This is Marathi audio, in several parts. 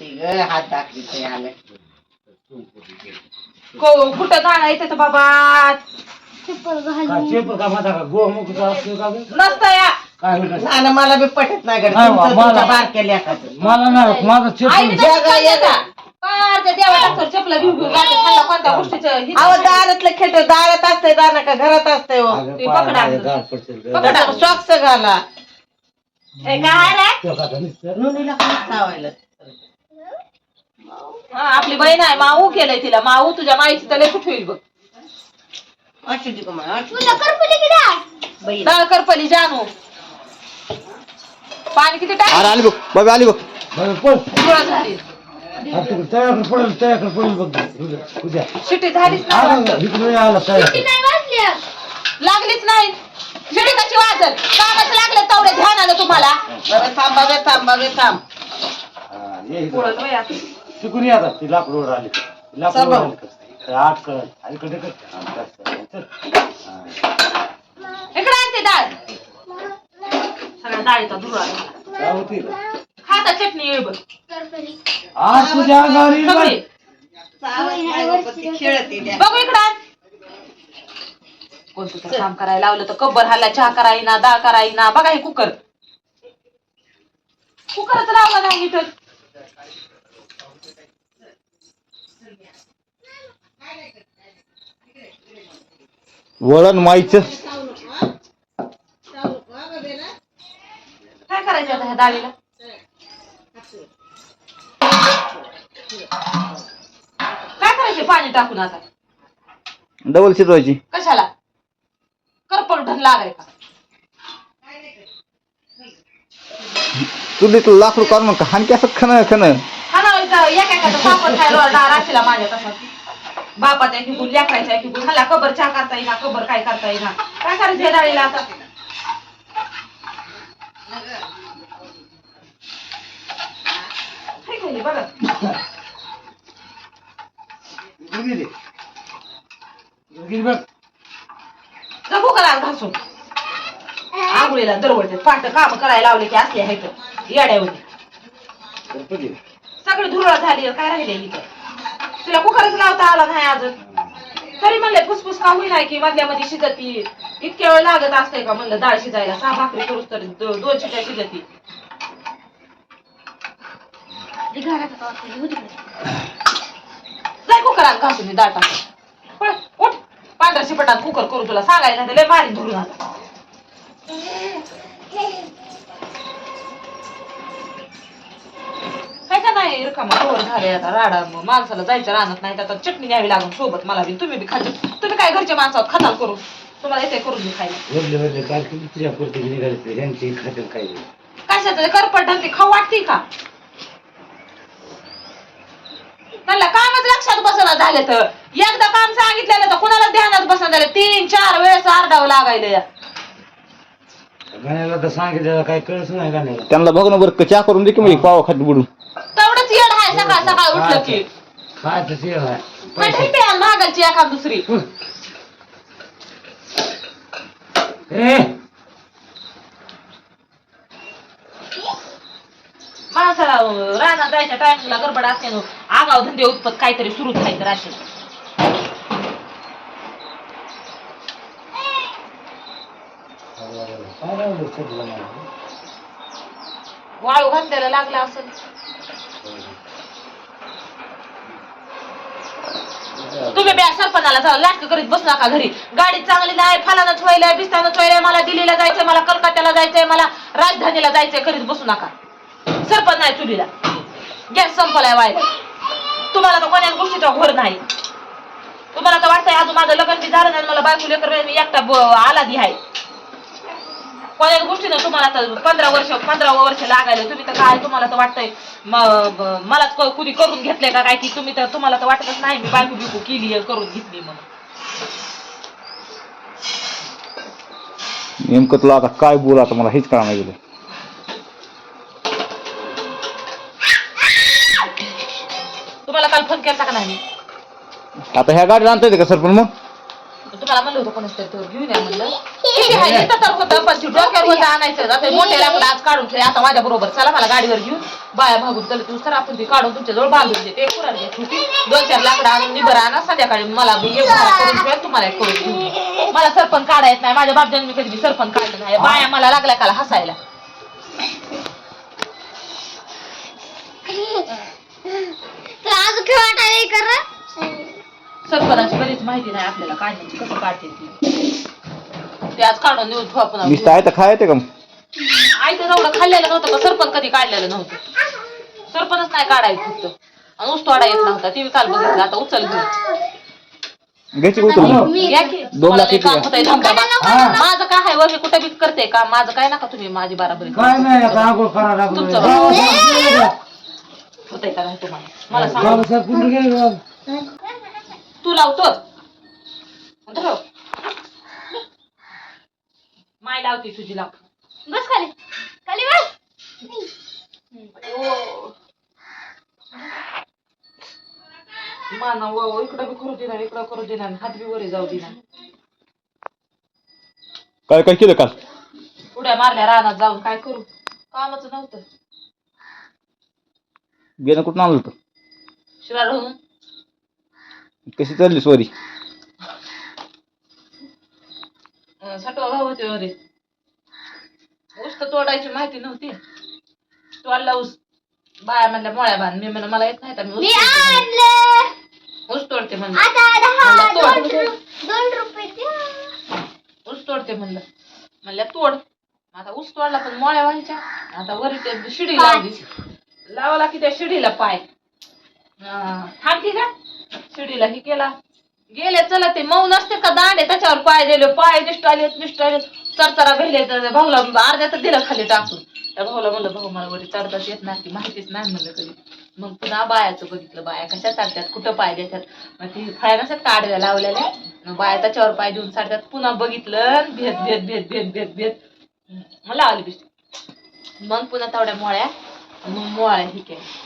ती ग हात दाखविते आलं को कुठं येते तर बाबा? नसतं या मला बी पटत नाही गड्या. नाही बा, मला-. मला नाही माझा जगा? पार त्या डॉक्टर चपला घेऊन घेऊन जाते खाल्ला कोणत्या गोष्टीचं हे अहो दारातलं खेट दारात असतंय दाना का घरात असतंय हो अगं, ते पकडा. पडतील. पकडा. सॉक्स घाला काय रे तो का आता नुसतं? नुनीला कोण चावायला हा, आपली बहीण आहे माऊ केलंय तिला. माऊ तुझ्या माईची तर लय कुठे होईल बघ? असू दे का मला, असू दे. बाई, डाळ करपली जानू. पाणी किती अरे टाक आली बघ. बाबा आली बघ. बरं, पळ. धुळा झाली. तिकडे तळ्याकडे पडेल तळ्याकडे पडेल बघ. उद्या उद्या. शिटी झालीच नाही बघ, इकडे आला तळ्याकडे लागलीच नाही. शिटी कशी वाजल? कामच लागले तेवढे ध्यानानं तुम्हाला. बरं थांबा थांबा बे थांब. हा, ये इकडे. पुढं वया. तिकडून आता ती लाकूड वर आली लाकूड वर आठ इकडे कर. इकडे आणते डाळ. सगळ्या डाळीचा काय होती? खाता चटणी येईल बघ. आज तुझ्या. सगळी इकडं. आण. कोणतं तर काम करायला लावलं तर कब्बर हल्ला चहा करायना डाळ करायना बघा हे कुकर. कुकरच लावला नाही इथं. वळण माईचं. काय करायचं आता ह्या डाळीला काय करायचे पाणी टाकून आता? डबल शिजवायची. कशाला? करपड ढन लागाय का? चुलीत लाकूड काढून का? हाणकी असं खन खन खानावळीचा एक एखादा सापड खायला राशीला माझ्या तसा. बापाचा इकून लेकरायचा इकून हाला कबर चहा करता येईना कबर काय करता येईना. काय करायचं या डाळीला आता? बघा. जगू करा घासून. आंघोळीला दरवडते पाट काम करायला लावले की असले आहेत. येड्यावरती गणपती. सगळी धुरळ झाली काय राहिले इथं? तुला कुकरच लावता आला नाही अजून? तरी म्हणले फुसफुस का होईना की मधल्यामध्ये शिजती. इतक्या वेळ लागत असतंय का म्हणलं डाळ शिजायला? सहा भाकरी करूच तर दो- दोन शिट्या शिजती. जाय कुकरात घासून डाळ टाक पळ, उठ. पांढऱ्या शिपटात कुकर करू तुला. सांगायला नाही तर लय मारी धुरून आता. का नाही? रिकामा कवर झाले आता राडा. मग माणसाला जायचं राहणार नाही तर आता चटणी न्यावी लागून सोबत मला बी. तुम्ही बी खाते तुम्ही काय घरच्या माणसावर खाताल करून? तुम्हाला येते करून बी खायला. काय किती तुझ्या पुरती निघाले ते ह्यांची खातील काय कशाचं? करपट ढालते खाऊ वाटते का? म्हणलं कामच लक्षात बसना झाले तर. एकदा काम सांगितलेलं तर कुणाला ध्यानात बसना झालं? तीन चार वेळेस आरडावं लागायला. या गाण्याला तर सांगितलं काय कळच नाही गाण्याला. त्यांना बघ ना बरं चहा करून दे की म्हणजे पावा खात बुडून. तेवढंच येड आहे सकाळ सकाळ उठलं की. आहे. काय आणि महागालची एखाद दुसरी. ए. माणसाला अं, रानात जायच्या टायमिंगला गडबड असते ना आगाव धंदे उत्पत काहीतरी सुरू झाले तर असे. काय लावलं सगळं मला? वाळू घातलेला लागला असेल. तुम्ही बी सरपणाला जाऊ लाटक करीत बसू नका घरी. गाडी चांगली नाही फलानं ठेवायलाय बिस्तानं ठेवायलाय मला दिल्लीला जायचंय मला कलकत्त्याला जायचंय मला राजधानीला जायचंय करीत बसू नका. सरपंच नाही चुलीला. गॅस संपलाय वायला. तुम्हाला तर कोण्याच गोष्टीचा घोर नाही. तुम्हाला तर वाटतंय अजून माझं लग्न बी झालं नाही मला बायको लेकर मी एकटा आला आलादी आहे. कोण्याच गोष्टीनं तुम्हाला तर पंधरा वर्ष पंधरा वर्ष लागायला तुम्ही तर काय तुम्हाला तर वाटतंय म- ब- मलाच क- कुणी करून घेतलंय का काय की तुम्ही तर तुम्हाला तर वाटतच नाही मी बायको बिकू केली करून घेतली म्हणून. नेमकं तुला आता काय बोला आता मला हेच कळा नाही गेलं तुम्हाला काल फोन केला का नाही? आता ह्या गाडीला आणता येते का सर पण मग? तुम्हाला म्हणलं होतं कोणीच तरी तेवढं घेऊन या म्हणलं किती आहे इथं तर होतं पण ती डोक्यावर वजन आणायचं आता मोठे लाकूड आज काढून आता माझ्या बरोबर चला मला गाडीवर घेऊन बाया मागून चल तू तर आपण ती काढून तुमच्या जवळ बांधून देते कुराड दोन चार लाकडं आणून निबर आणा संध्याकाळी मला एक करून तुम्हाला एक करून घेऊन. मला सरपण काढा येत नाही माझ्या बापजाने मी कधी सरपण काढलं नाही बाया मला लागल्या काला हसायला तर आज खेळायला कर सरपणाची बरीच माहिती नाही आपल्याला काढण्याची कसं काढते ती? ते आज काढून नुसतं आहे तर खायचं का? आई तर एवढं खाल्लेलं नव्हतं का? सरपण कधी काढलेलं नव्हतं? सरपणच नाही काढायचं फक्त. आणि ऊस तोडा येत नव्हता. ती काल बघितलं आता उचल घ्यायची का उचलून घ्या की. दोन मला लाख लई काम किती होतंय धंदा माझं काय आहे मी कुठे बी करते का? माझं काय नका तुम्ही माझी बराबरी काय नाही आता आंघोळ करा लागलो तुमचं होतंय का नाही तुम्हाला? मला सांगा. तू लावतो. माय लावते तुझी लाव. बस खाली. खाली बस. माना व इकडं बी करू देणार इकडं करू देणार हात बी वरे जाऊ देणार काय काय केलं काल? उड्या मारल्या रानात जाऊन काय करू? कामच नव्हतं. बियाणं कुठून आणलं होतं? शिवाय कशी चालली सॉरी सटवा वरे. ऊस तर तोडायची माहिती नव्हती. तोडला ऊस. बाया म्हणल्या मोळ्या बांध. मी म्हणलं मला येत नाही तर मी मी ऊस तोडते म्हणलं. आणलं. ऊस तोडते म्हणलं. तोड. ऊस तोडते म्हणल्या तोड. आता ऊस तोडला पण मोळ्या व्हायच्या. आता वरी ते शिडी लावली. लावला की त्या शिडीला पाय. अं, थांबती का शिडीला ही केला गेले चला ते मऊ नसते का दांडे? त्याच्यावर पाय दिले पाय निष्ठाले निष्ठाले. चरचरा भेले तर भाऊला अर्ध्या तर दिलं खाली टाकून. त्या भाऊला म्हणलं भाऊ मला वरी चढताच येत नाही ती माहितीच नाही म्हणलं कधी. मग पुन्हा बायाचं बघितलं बाया कशा चालतात कुठं पाय देतात. मग ती फळ्या नसतात काढव्या लावलेल्या मग बाया त्याच्यावर पाय देऊन चालतात पुन्हा बघितलं भेद भेद भेद भेद भेद भेद. मला आली बिस्ट मग पुन्हा तेवढ्या मोळ्या मग मोळ्या ही केल्या.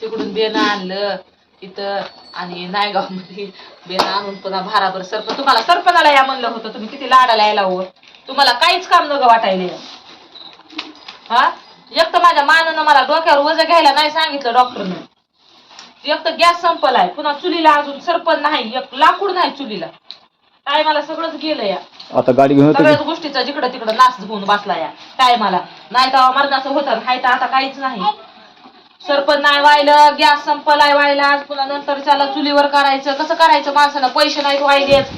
तिकडून बेनं आणलं तिथं आणि नायगावमध्ये बेनं आणून पुन्हा भाराभर सरपण तुम्हाला सरपणाला या म्हणलं होतं तुम्ही किती लाडाला यायला हो? तुम्हाला काहीच काम नग वाटायले. हा? एक तर माझ्या मानानं मला डोक्यावर वजन घ्यायला नाही सांगितलं डॉक्टरने. एक तर गॅस संपलाय पुन्हा चुलीला अजून सरपण नाही एक लाकूड नाही चुलीला. टायमाला सगळंच गेलं या. आता गाडी घेऊन सगळ्याच गोष्टीचा जिकडं तिकडं नाश होऊन बसला या. टायमाला नाही तर मरणाचं होतं हाय तर आता काहीच नाही. सरपण नाही व्हायलं गॅस संपलाय व्हायला आज पुन्हा नंतर त्याला चुलीवर करायचं कसं करायचं माणसानं पैसे नाहीत व्हायलेत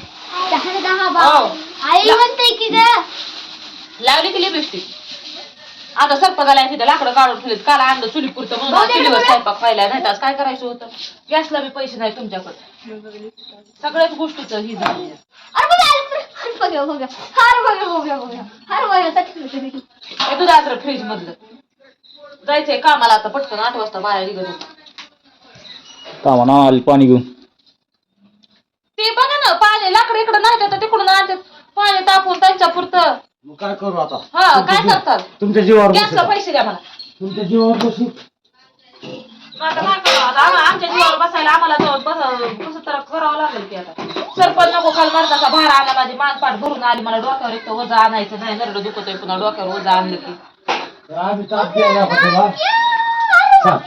दहा दहा हो. बा आई म्हणते की ग लावली की लिपस्टिक आता सरपणाला तिथं लाकडं काढून ठेवलेत काल आणलं चुली पुरतं म्हणून चुलीवर. स्वयंपाक व्हायला नाही तर आज काय करायचं होतं गॅसला बी पैसे नाही तुमच्याकडे सगळ्याच गोष्टीचं ही झाली हे दूध आजर फ्रीज मधलं जायचंय कामाला आता पटकन आठ वाजता बाहेर निघत आली पाणी घेऊन. ते बघा ना पाणी लाकडं इकडं नाही तर तिकडून आणतात. पाणी तापून त्यांच्या पुरतं. मग काय करू आता? हा काय करतात? तुमच्या जीवावर बसू. पैसे द्या मला. तुमच्या जीवावर बसू मग आता काय करावं आता आम्हा- आमच्या जीवावर बसायला आम्हाला तर बस कसं तर करावं लागेल की आता. सरपंच नको काल मरताचा भार आला माझी मानपाट भरून आली. मला डोक्यावर एक तर वजा आणायचं नाही. नरड दुखतोय पुन्हा डोक्यावर वजा आणलं की. तर आम्ही ताप द्यायला का तुला सांग.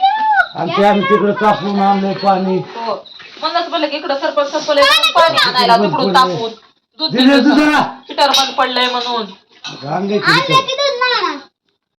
आणि ते आम्ही तिकडे तापून आणलंय पाणी. हो. म्हणूनच बोलले की इकडं सरपंच म्हणून पाणी आणायला तिकडून तापून दूध दिलं दिलं दुधाला. हिटर बंद पडलंय म्हणून. आणलंय तिकडे